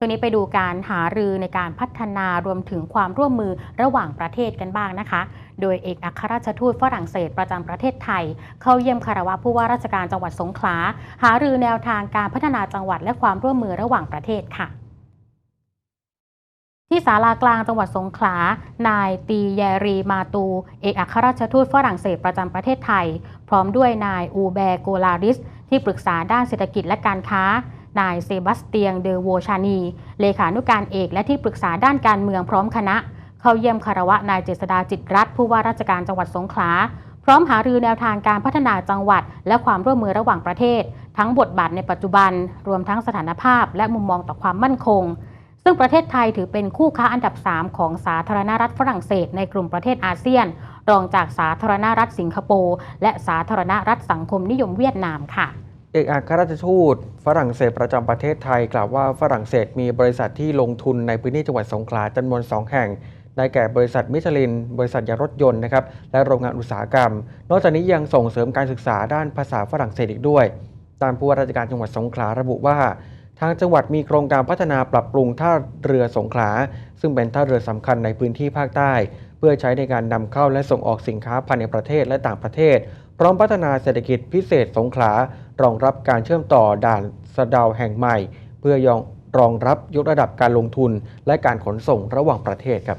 ตัวนี้ไปดูการหารือในการพัฒนารวมถึงความร่วมมือระหว่างประเทศกันบ้างนะคะ โดยเอกอัครราชทูตฝรั่งเศสประจำประเทศไทย เข้าเยี่ยมคารวะผู้ว่าราชการจังหวัดสงขลา หารือแนวทางการพัฒนาจังหวัดและความร่วมมือระหว่างประเทศค่ะที่ศาลากลางจังหวัดสงขลา นายตีแยรีมาตู เอกอัครราชทูตฝรั่งเศสประจำประเทศไทย พร้อมด้วยนายอูแบโกลาริส ที่ปรึกษาด้านเศรษฐกิจและการค้า นายเซบาสเตียงเดอโวชานี เลขานุการเอกและที่ปรึกษาด้านการเมืองพร้อมคณะ เข้าเยี่ยมคารวะนายเจษดาจิตรรัตน์ผู้ว่าราชการจังหวัดสงขลา พร้อมหารือแนวทางการพัฒนาจังหวัด และความร่วมมือระหว่างประเทศ ทั้งบทบาทในปัจจุบัน รวมทั้งสถานภาพ และมุมมองต่อความมั่นคง ซึ่งประเทศไทยถือเป็นคู่ค้าอันดับ 3 ของสาธารณรัฐฝรั่งเศส ในกลุ่มประเทศอาเซียน รองจากสาธารณรัฐสิงคโปร์และสาธารณรัฐสังคมนิยมเวียดนามค่ะ เอกอัครราชทูตฝรั่งเศสประจำประเทศไทย กล่าวว่าฝรั่งเศสมีบริษัทที่ลงทุนในพื้นที่จังหวัดสงขลาจำนวน 2 แห่ง ได้แก่บริษัทมิชลิน บริษัทยารถยนต์นะครับ และโรงงานอุตสาหกรรม นอกจากนี้ยังส่งเสริมการศึกษาด้านภาษาฝรั่งเศสอีกด้วย ตามผู้ว่าราชการจังหวัดสงขลาระบุว่า ทางจังหวัดมีโครงการพัฒนาปรับปรุงท่าเรือสงขลาซึ่งเป็นท่าเรือสำคัญในพื้นที่ภาคใต้ เพื่อใช้ในการนำเข้าและส่งออกสินค้าภายในประเทศและต่างประเทศ พร้อมพัฒนาเศรษฐกิจพิเศษสงขลารองรับการเชื่อมต่อด่านสะดาวแห่งใหม่ เพื่อยองรองรับยกระดับการลงทุนและการขนส่งระหว่างประเทศครับ